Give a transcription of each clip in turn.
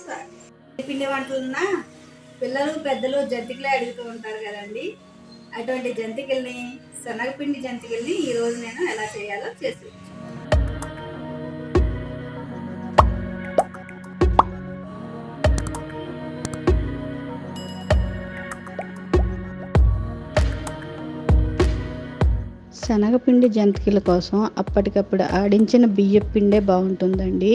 స్వాగతం పిండి వంటలున్నా పిల్లలు పెద్దలు జంతికలే అడుగుతూ ఉంటారు కదండి. అటువంటి జంతికల్ని శనగపిండి జంతికల్ని ఈ రోజు నేను ఎలా చేయాలో చేసి శనగపిండి జంతికల కోసం అప్పటికప్పుడు ఆడించిన బియ్యం పిండే బాగుంటుందండి.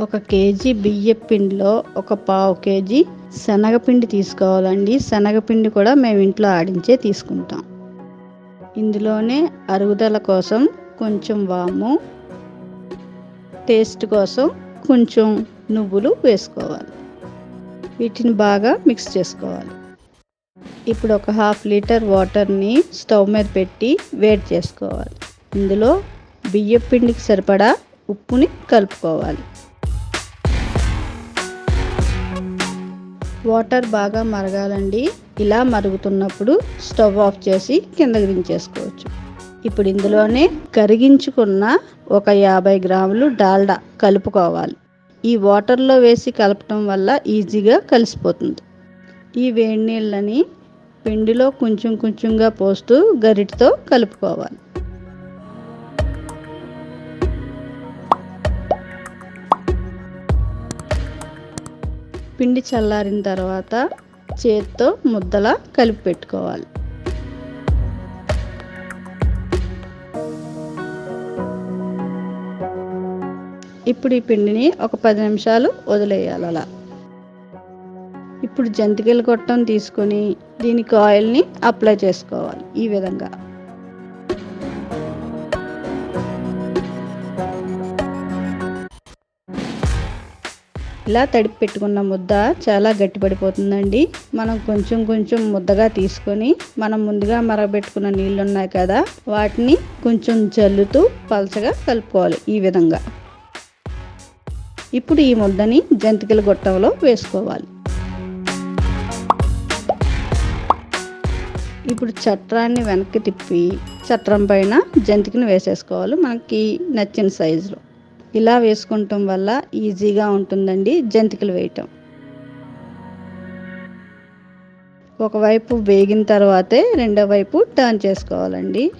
ఒక కేజీ బియ్యం పిండిలో ఒక పావు కేజీ శనగపిండి తీసుకోవాలండి. శనగపిండి కూడా మేము ఇంట్లో ఆడించే తీసుకుంటాం. ఇందులోనే అరుగుదల కోసం కొంచెం వాము టేస్ట్ కోసం కొంచెం నువ్వులు వేసుకోవాలి. వీటిని బాగా మిక్స్ చేసుకోవాలి. ఇప్పుడు ఒక హాఫ్ లీటర్ వాటర్ని స్టవ్ మీద పెట్టి వేడి చేసుకోవాలి. ఇందులో బియ్యం పిండికి సరిపడా ఉప్పుని కలుపుకోవాలి. వాటర్ బాగా మరగాలండి. ఇలా మరుగుతున్నప్పుడు స్టవ్ ఆఫ్ చేసి కిందకి దించేసుకోవచ్చు. ఇప్పుడు ఇందులోనే కరిగించుకున్న ఒక యాభై గ్రాములు డాల్డా కలుపుకోవాలి. ఈ వాటర్లో వేసి కలపటం వల్ల ఈజీగా కలిసిపోతుంది. ఈ వేడి నీళ్ళని పిండిలో కొంచెం కొంచెంగా పోస్తూ గరిటతో కలుపుకోవాలి. పిండి చల్లారిన తర్వాత చేత్తో ముద్దలా కలిపి పెట్టుకోవాలి. ఇప్పుడు ఈ పిండిని ఒక పది నిమిషాలు వదిలేయాలి అలా. ఇప్పుడు జంతికలు గొట్టం తీసుకొని దీనికి ఆయిల్ని అప్లై చేసుకోవాలి ఈ విధంగా. ఇలా తడిపి పెట్టుకున్న ముద్ద చాలా గట్టిపడిపోతుందండి. మనం కొంచెం కొంచెం ముద్దగా తీసుకొని మనం ముందుగా మరగబెట్టుకున్న నీళ్ళు ఉన్నాయి కదా వాటిని కొంచెం జల్లుతూ పలచగా కలుపుకోవాలి ఈ విధంగా. ఇప్పుడు ఈ ముద్దని జంతికల గొట్టంలో వేసుకోవాలి. ఇప్పుడు చట్రాన్ని వెనక్కి తిప్పి చట్రం పైన జంతికను వేసేసుకోవాలి. మనకి నచ్చిన సైజులో. ఇలా వేసుకుంటాం వల్ల ఈజీగా ఉంటుందండి జంతికలు వేయటం. ఒకవైపు వేగిన తర్వాతే రెండో వైపు టర్న్ చేసుకోవాలండి.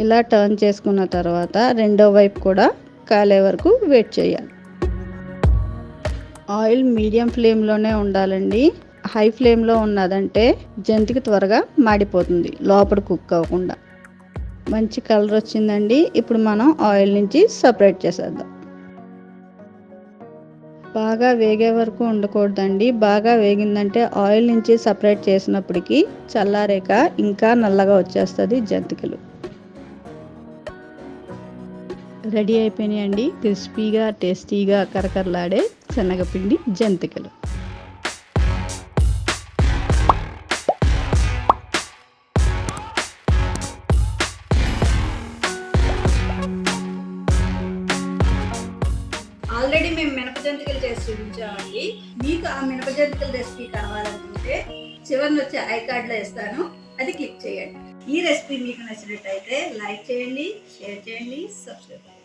ఇలా టర్న్ చేసుకున్న తర్వాత రెండో వైపు కూడా కాలే వరకు వెయిట్ చేయాలి. ఆయిల్ మీడియం ఫ్లేమ్లోనే ఉండాలండి. హై ఫ్లేమ్లో ఉన్నదంటే జంతికి త్వరగా మాడిపోతుంది లోపల కుక్ అవ్వకుండా. మంచి కలర్ వచ్చిందండి. ఇప్పుడు మనం ఆయిల్ నుంచి సపరేట్ చేసేద్దాం. బాగా వేగే వరకు ఉండకూడదండి. బాగా వేగిందంటే ఆయిల్ నుంచి సపరేట్ చేసినప్పటికీ చల్లారేక ఇంకా నల్లగా వచ్చేస్తుంది జంతికలు. రెడీ అయిపోయినాయండి. క్రిస్పీగా టేస్టీగా కరకరలాడే శనగపిండి జంతికలు. మేము మినప జంతికలు చేసి చూపించామండి. మీకు ఆ మినప జంతికల రెసిపీ కావాలనుకుంటే చివరిని వచ్చే ఐ కార్డ్లో ఇస్తాను అది క్లిక్ చేయండి. ఈ రెసిపీ మీకు నచ్చినట్టయితే లైక్ చేయండి షేర్ చేయండి సబ్స్క్రైబ్ చేయండి.